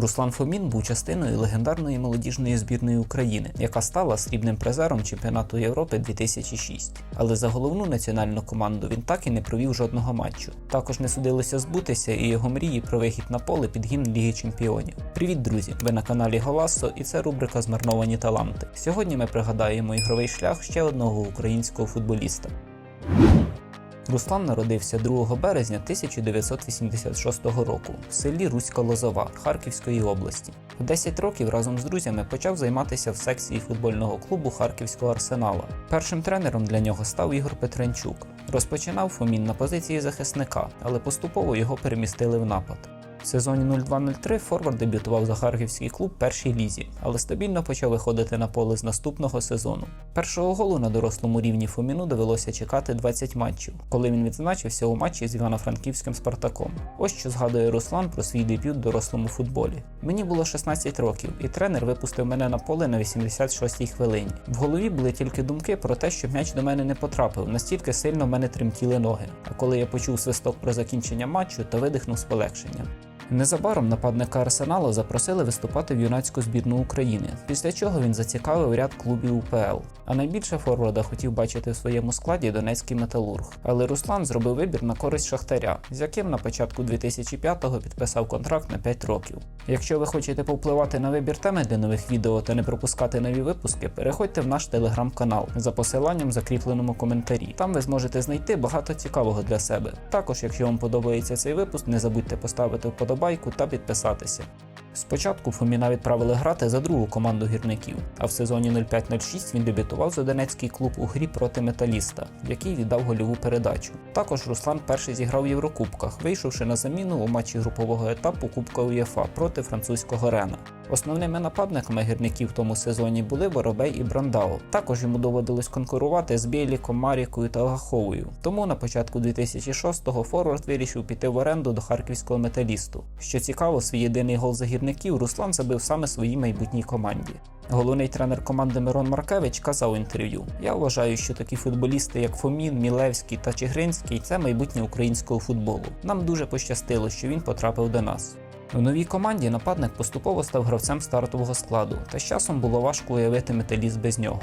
Руслан Фомін був частиною легендарної молодіжної збірної України, яка стала срібним призером чемпіонату Європи 2006. Але за головну національну команду він так і не провів жодного матчу. Також не судилося збутися і його мрії про вихід на поле під гімн Ліги Чемпіонів. Привіт, друзі! Ви на каналі Голасо, і це рубрика Змарновані таланти. Сьогодні ми пригадаємо ігровий шлях ще одного українського футболіста. Руслан народився 2 березня 1986 року в селі Руська Лозова Харківської області. В 10 років разом з друзями почав займатися в секції футбольного клубу Харківського арсенала. Першим тренером для нього став Ігор Петренчук. Розпочинав Фомін на позиції захисника, але поступово його перемістили в напад. В сезоні 02-03 Форвард дебютував за харківський клуб першій лізі, але стабільно почав виходити на поле з наступного сезону. Першого голу на дорослому рівні Фоміну довелося чекати 20 матчів, коли він відзначився у матчі з Івано-Франківським Спартаком. Ось що згадує Руслан про свій дебют в дорослому футболі. Мені було 16 років, і тренер випустив мене на поле на 86-й хвилині. В голові були тільки думки про те, щоб м'яч до мене не потрапив, настільки сильно в мене тремтіли ноги. А коли я почув свисток про закінчення матчу, то видихнув з полегшенням. Незабаром нападника Арсеналу запросили виступати в юнацьку збірну України, після чого він зацікавив ряд клубів УПЛ. А найбільше форварда хотів бачити в своєму складі Донецький металург. Але Руслан зробив вибір на користь Шахтаря, з яким на початку 2005-го підписав контракт на 5 років. Якщо ви хочете повпливати на вибір теми для нових відео та не пропускати нові випуски, переходьте в наш телеграм-канал за посиланням в закріпленому коментарі. Там ви зможете знайти багато цікавого для себе. Також, якщо вам подобається цей випуск, не забудьте поставити вподобайку та підписатися. Спочатку Фоміна відправили грати за другу команду гірників, а в сезоні 05-06 він дебютував за Донецький клуб у грі проти металіста, який віддав гольову передачу. Також Руслан перший зіграв в Єврокубках, вийшовши на заміну у матчі групового етапу Кубка УЄФА проти французького Рена. Основними нападниками гірників в тому сезоні були Воробей і Брандау. Також йому доводилось конкурувати з Бєліком, Марікою та Гаховою. Тому на початку 2006-го Форвард вирішив піти в оренду до харківського металісту. Що цікаво, свій єдиний гол за гірників Руслан забив саме своїй майбутній команді. Головний тренер команди Мирон Маркевич казав у інтерв'ю: Я вважаю, що такі футболісти, як Фомін, Мілевський та Чигринський, це майбутнє українського футболу. Нам дуже пощастило, що він потрапив до нас. В новій команді нападник поступово став гравцем стартового складу, та з часом було важко уявити металіст без нього.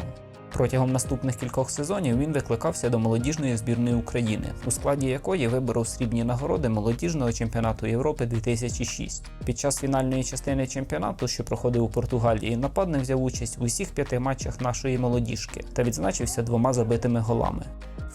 Протягом наступних кількох сезонів він викликався до молодіжної збірної України, у складі якої виборов срібні нагороди молодіжного чемпіонату Європи 2006. Під час фінальної частини чемпіонату, що проходив у Португалії, нападник взяв участь в усіх п'яти матчах нашої молодіжки та відзначився двома забитими голами.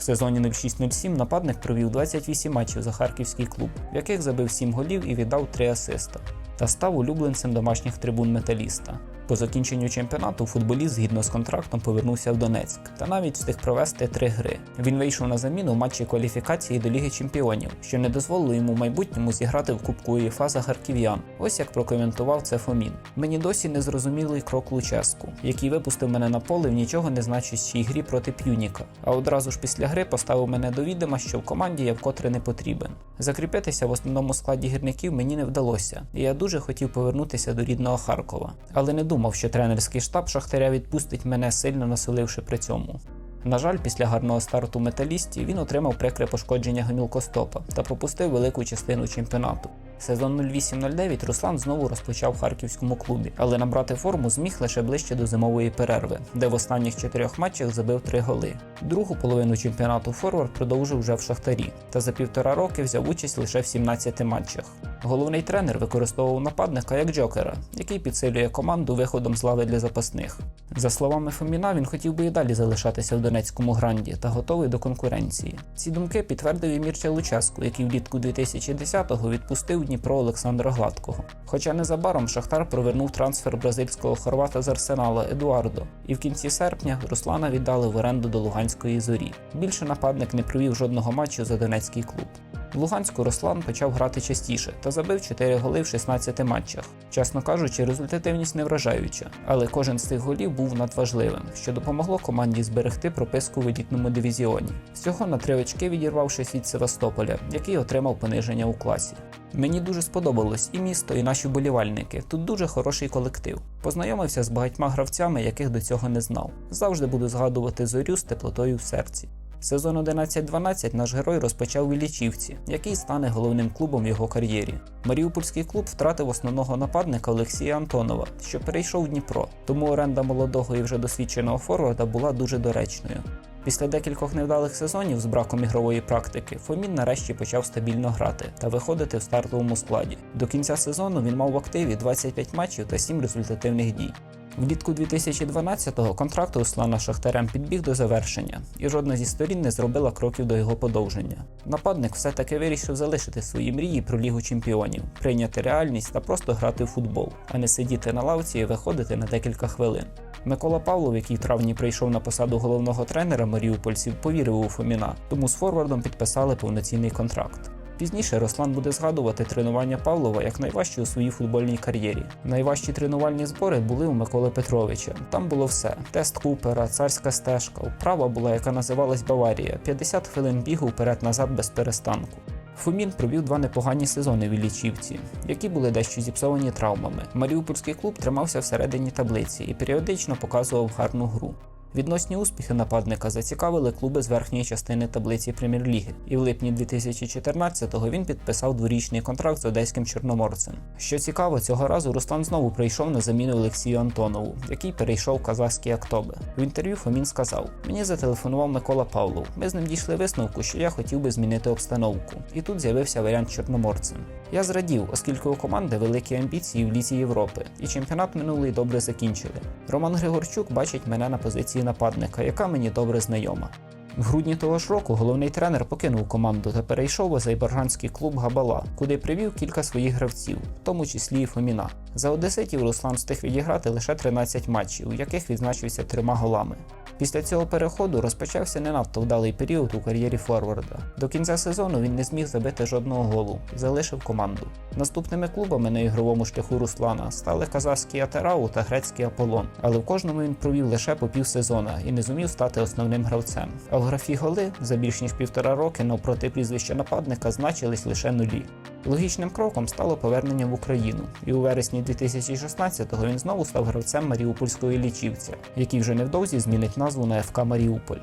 В сезоні 06-07 нападник провів 28 матчів за харківський клуб, в яких забив 7 голів і віддав 3 асиста, та став улюбленцем домашніх трибун металіста. По закінченню чемпіонату футболіст згідно з контрактом повернувся в Донецьк та навіть встиг провести три гри. Він вийшов на заміну в матчі кваліфікації до Ліги Чемпіонів, що не дозволило йому в майбутньому зіграти в Кубку УЄФА за харків'ян. Ось як прокоментував це Фомін. Мені досі незрозумілий крок Луческу, який випустив мене на поле в нічого не значущій грі проти П'юніка. А одразу ж після гри поставив мене до відома, що в команді я вкотре не потрібен. Закріпитися в основному складі гірників мені не вдалося, і я дуже хотів повернутися до рідного Харкова, але не думав, що тренерський штаб Шахтаря відпустить мене, сильно насоливши при цьому. На жаль, після гарного старту металістів він отримав прикре пошкодження гомілкостопа та пропустив велику частину чемпіонату. Сезон 08-09 Руслан знову розпочав в харківському клубі, але набрати форму зміг лише ближче до зимової перерви, де в останніх чотирьох матчах забив три голи. Другу половину чемпіонату Форвард продовжив вже в Шахтарі та за півтора роки взяв участь лише в 17 матчах. Головний тренер використовував нападника як джокера, який підсилює команду виходом з лави для запасних. За словами Фоміна, він хотів би і далі залишатися в Донецькому гранді та готовий до конкуренції. Ці думки підтвердив і Мірча Луческу, який влітку 2010-го відпустив Дніпро Олександра Гладкого. Хоча незабаром Шахтар провернув трансфер бразильського хорвата з Арсенала Едуардо, і в кінці серпня Руслана віддали в оренду до Луганської зорі. Більше нападник не провів жодного матчу за Донецький клуб. В Луганську Руслан почав грати частіше та забив 4 голи в 16 матчах. Чесно кажучи, результативність не вражаюча, але кожен з цих голів був надважливим, що допомогло команді зберегти прописку в елітному дивізіоні. Всього на три очки відірвавшись від Севастополя, який отримав пониження у класі. Мені дуже сподобалось і місто, і наші болівальники. Тут дуже хороший колектив. Познайомився з багатьма гравцями, яких до цього не знав. Завжди буду згадувати зорю з теплотою в серці. Сезон 11-12 наш герой розпочав у Іллічівці, який стане головним клубом в його кар'єрі. Маріупольський клуб втратив основного нападника Олексія Антонова, що перейшов в Дніпро, тому оренда молодого і вже досвідченого форварда була дуже доречною. Після декількох невдалих сезонів з браком ігрової практики Фомін нарешті почав стабільно грати та виходити в стартовому складі. До кінця сезону він мав в активі 25 матчів та 7 результативних дій. Влітку 2012-го контракт Руслана Шахтарем підбіг до завершення, і жодна зі сторін не зробила кроків до його подовження. Нападник все-таки вирішив залишити свої мрії про Лігу чемпіонів, прийняти реальність та просто грати в футбол, а не сидіти на лавці і виходити на декілька хвилин. Микола Павлов, який в травні прийшов на посаду головного тренера маріупольців, повірив у Фоміна, тому з форвардом підписали повноцінний контракт. Пізніше Руслан буде згадувати тренування Павлова як найважчі у своїй футбольній кар'єрі. Найважчі тренувальні збори були у Миколи Петровича. Там було все: тест Купера, царська стежка. Вправа була, яка називалась Баварія, 50 хвилин бігу вперед-назад без перестанку. Фомін провів два непогані сезони в Іллічівці, які були дещо зіпсовані травмами. Маріупольський клуб тримався всередині таблиці і періодично показував гарну гру. Відносні успіхи нападника зацікавили клуби з верхньої частини таблиці прем'єр-ліги, і в липні 2014-го він підписав дворічний контракт з одеським чорноморцем. Що цікаво, цього разу Руслан знову прийшов на заміну Олексію Антонову, який перейшов в казахський Актобе. В інтерв'ю Фомін сказав: Мені зателефонував Микола Павлов. Ми з ним дійшли висновку, що я хотів би змінити обстановку. І тут з'явився варіант чорноморцем. Я зрадів, оскільки у команди великі амбіції в лізі Європи, і чемпіонат минулий добре закінчили. Роман Григорчук бачить мене на позиції нападника, яка мені добре знайома. В грудні того ж року головний тренер покинув команду та перейшов у азербайджанський клуб Габала, куди привів кілька своїх гравців, в тому числі і Фоміна. За Одеситів Руслан встиг відіграти лише 13 матчів, у яких відзначився трьома голами. Після цього переходу розпочався не надто вдалий період у кар'єрі Форварда. До кінця сезону він не зміг забити жодного голу, залишив команду. Наступними клубами на ігровому шляху Руслана стали казахський Атерау та грецький Аполлон, але в кожному він провів лише по півсезона і не зумів стати основним гравцем. А в графі голи за більш ніж півтора роки навпроти прізвища нападника значились лише нулі. Логічним кроком стало повернення в Україну, і у вересні 2016-го він знову став гравцем Маріупольської лічівця, який вже невдовзі змінить назву на ФК Маріуполь.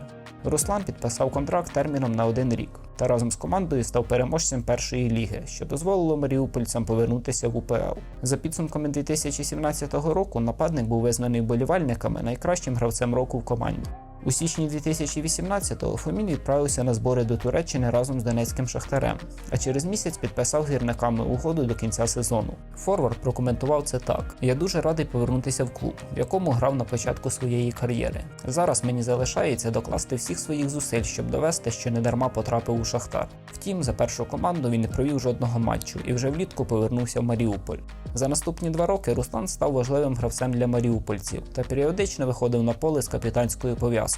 Руслан підписав контракт терміном на один рік та разом з командою став переможцем першої ліги, що дозволило маріупольцям повернутися в УПЛ. За підсумками 2017 року нападник був визнаний болівальниками найкращим гравцем року в команді. У січні 2018-го Фомін відправився на збори до Туреччини разом з Донецьким Шахтарем, а через місяць підписав гірниками угоду до кінця сезону. Форвард прокоментував це так: Я дуже радий повернутися в клуб, в якому грав на початку своєї кар'єри. Зараз мені залишається докласти всіх своїх зусиль, щоб довести, що недарма потрапив у Шахтар. Втім, за першу команду він не провів жодного матчу і вже влітку повернувся в Маріуполь. За наступні два роки Руслан став важливим гравцем для маріупольців та періодично виходив на поле з капітанською пов'язкою.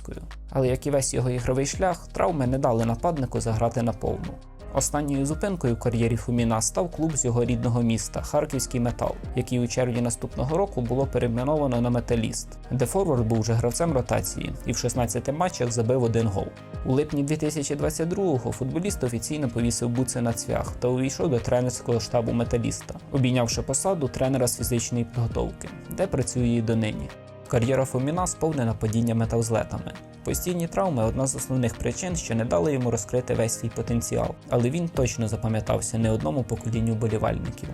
Але як і весь його ігровий шлях, травми не дали нападнику заграти на повну. Останньою зупинкою в кар'єрі Фуміна став клуб з його рідного міста Харківський метал, який у червні наступного року було перейменовано на металіст, де Форвард був вже гравцем ротації і в 16 матчах забив один гол. У липні 2022-го футболіст офіційно повісив буци на цвях та увійшов до тренерського штабу металіста, обійнявши посаду тренера з фізичної підготовки, де працює і донині. Кар'єра Фоміна сповнена падіннями та взлетами. Постійні травми одна з основних причин, що не дали йому розкрити весь свій потенціал, але він точно запам'ятався не одному поколінню болівальників.